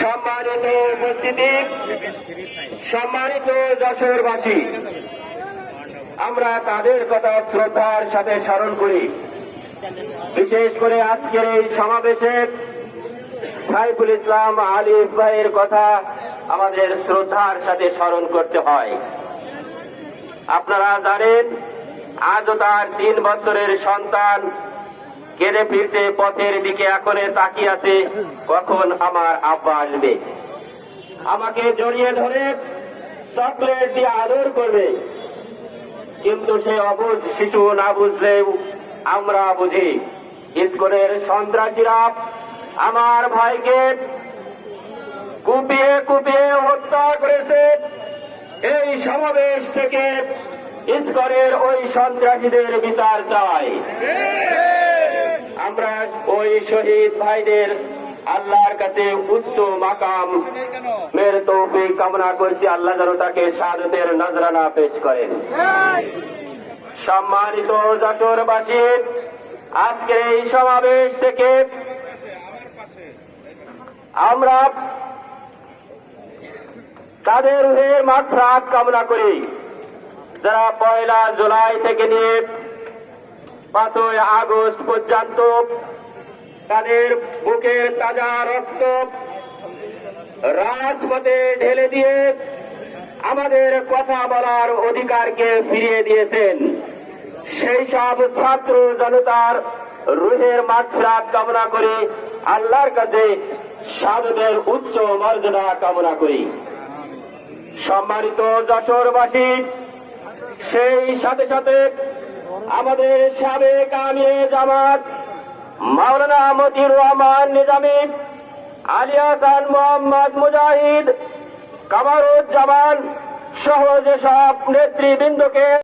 সম্মানিত উপস্থিতি, সম্মানিত যশোরবাসী, আমরা তাদের কথা শ্রদ্ধার সাথে স্মরণ করি। বিশেষ করে আজকের এই সমাবেশে সাইফুল ইসলাম আলিফ ভাইয়ের কথা আমাদের শ্রদ্ধার সাথে স্মরণ করতে হয়। আপনারা জানেন, আজও তার তিন বছরের সন্তান কেঁদে ফিরছে, পথের দিকে এখনে তাকিয়ে আছে। কখন আমার আব্বা আসবে? আমাকে জড়িয়ে ধরে চকলেট দিয়ে আদর করবে। কিন্তু সে অবুঝ শিশু না বুঝলেও আমরা বুঝি স্কুলের সন্ত্রাসীরা আমার ভাইকে কুপিয়ে কুপিয়ে হত্যা করেছে। এই সমাবেশ থেকে ইস্করের ওই সন্ত্রাসীদের বিচার চাই। আমরা ওই শহীদ ভাইদের আল্লাহর কাছে উচ্চ মাকাম। মের তৌফিক কামনা করছি, আল্লাহ যেন তাকে শাহাদতের নজরানা পেশ করেন। সম্মানিত যশোরবাসী, আজকে এই সমাবেশ থেকে আমরা তাদের হয়ে মাঠফ্রাত কামনা করি। যারা পয়লা জুলাই থেকে নিয়ে পাঁচই আগস্ট পর্যন্ত তাদের বুকের তাজা রক্ত রাজপথে ঢেলে দিয়ে আমাদের কথা বলার অধিকারকে ফিরিয়ে দিয়েছেন। সেই সব ছাত্র জনতার রুহের কামনা করে আল্লাহর কাছে সাধুদের উচ্চ মর্যাদা কামনা করি। সম্মানিত যশোরবাসী, সেই সাথে সাথে আমাদের সাবেক আমির জামাত মাওলানা মতির রহমান নিজামী, আলী হাসান মোহাম্মদ মুজাহিদ, কামারুজ্জামান সহ যেসব নেতৃবৃন্দকে